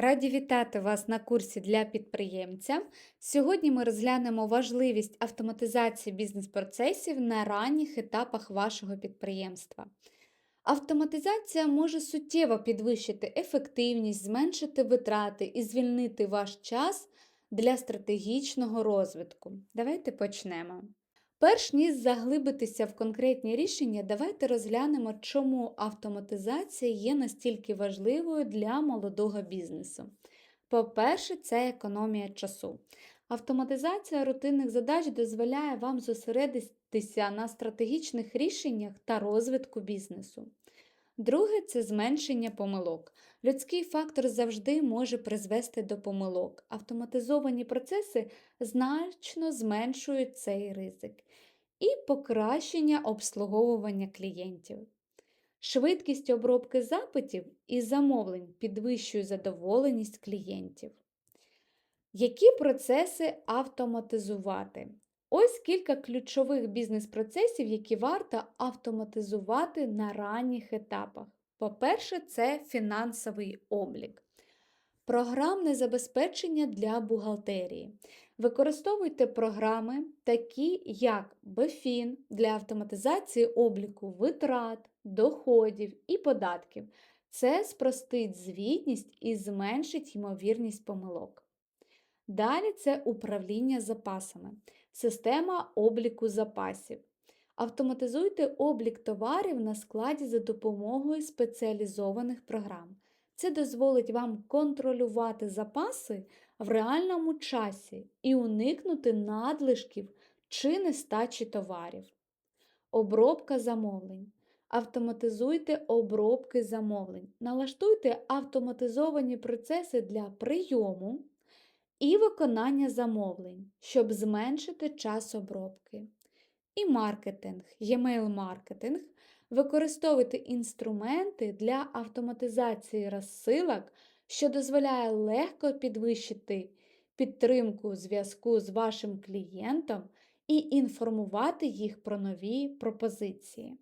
Раді вітати вас на курсі для підприємця. Сьогодні ми розглянемо важливість автоматизації бізнес-процесів на ранніх етапах вашого підприємства. Автоматизація може суттєво підвищити ефективність, зменшити витрати і звільнити ваш час для стратегічного розвитку. Давайте почнемо. Перш ніж заглибитися в конкретні рішення, давайте розглянемо, чому автоматизація є настільки важливою для молодого бізнесу. По-перше, це економія часу. Автоматизація рутинних задач дозволяє вам зосередитися на стратегічних рішеннях та розвитку бізнесу. Друге це зменшення помилок. Людський фактор завжди може призвести до помилок. Автоматизовані процеси значно зменшують цей ризик. І покращення обслуговування клієнтів. Швидкість обробки запитів і замовлень підвищує задоволеність клієнтів. Які процеси автоматизувати? Ось кілька ключових бізнес-процесів, які варто автоматизувати на ранніх етапах. По-перше, це фінансовий облік. Програмне забезпечення для бухгалтерії. Використовуйте програми, такі як BFIN для автоматизації обліку витрат, доходів і податків. Це спростить звітність і зменшить ймовірність помилок. Далі це управління запасами, система обліку запасів. Автоматизуйте облік товарів на складі за допомогою спеціалізованих програм. Це дозволить вам контролювати запаси в реальному часі і уникнути надлишків чи нестачі товарів. Обробка замовлень. Автоматизуйте обробки замовлень. Налаштуйте автоматизовані процеси для прийому і виконання замовлень, щоб зменшити час обробки. І маркетинг, e-mail маркетинг. Використовуйте інструменти для автоматизації розсилок, що дозволяє легко підвищити підтримку зв'язку з вашим клієнтом і інформувати їх про нові пропозиції.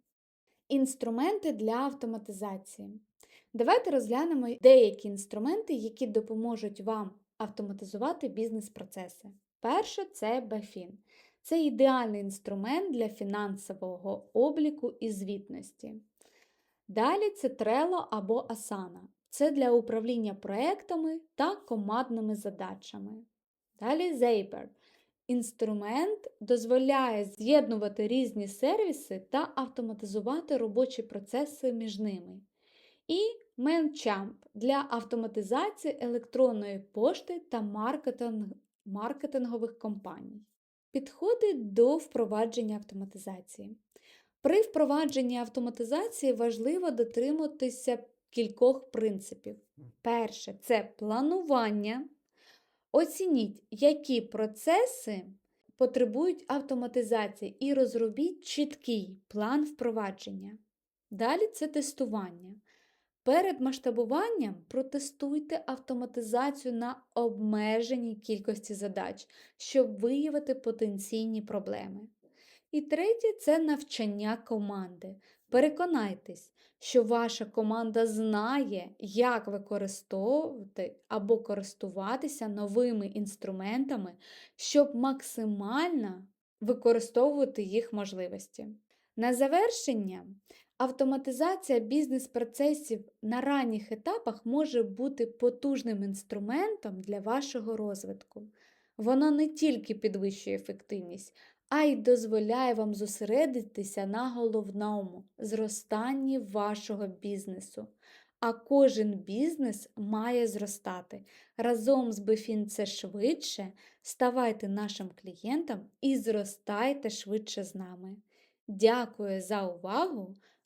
Інструменти для автоматизації. Давайте розглянемо деякі інструменти, які допоможуть вам автоматизувати бізнес-процеси. Перше це BFIN. Це ідеальний інструмент для фінансового обліку і звітності. Далі це Trello або Asana. Це для управління проектами та командними задачами. Далі Zapier. Інструмент дозволяє з'єднувати різні сервіси та автоматизувати робочі процеси між ними. І MailChimp для автоматизації електронної пошти та маркетинг... маркетингових компаній. Підходи до впровадження автоматизації. При впровадженні автоматизації важливо дотримуватися кількох принципів. Перше це планування. Оцініть, які процеси потребують автоматизації, і розробіть чіткий план впровадження. Далі це тестування. Перед масштабуванням протестуйте автоматизацію на обмеженій кількості задач, щоб виявити потенційні проблеми. І третє це навчання команди. Переконайтесь, що ваша команда знає, як використовувати або користуватися новими інструментами, щоб максимально використовувати їх можливості. На завершення, автоматизація бізнес-процесів на ранніх етапах може бути потужним інструментом для вашого розвитку. Воно не тільки підвищує ефективність, а й дозволяє вам зосередитися на головному зростанні вашого бізнесу. А кожен бізнес має зростати. Разом з Бефін це швидше, ставайте нашим клієнтом і зростайте швидше з нами. Дякую за увагу!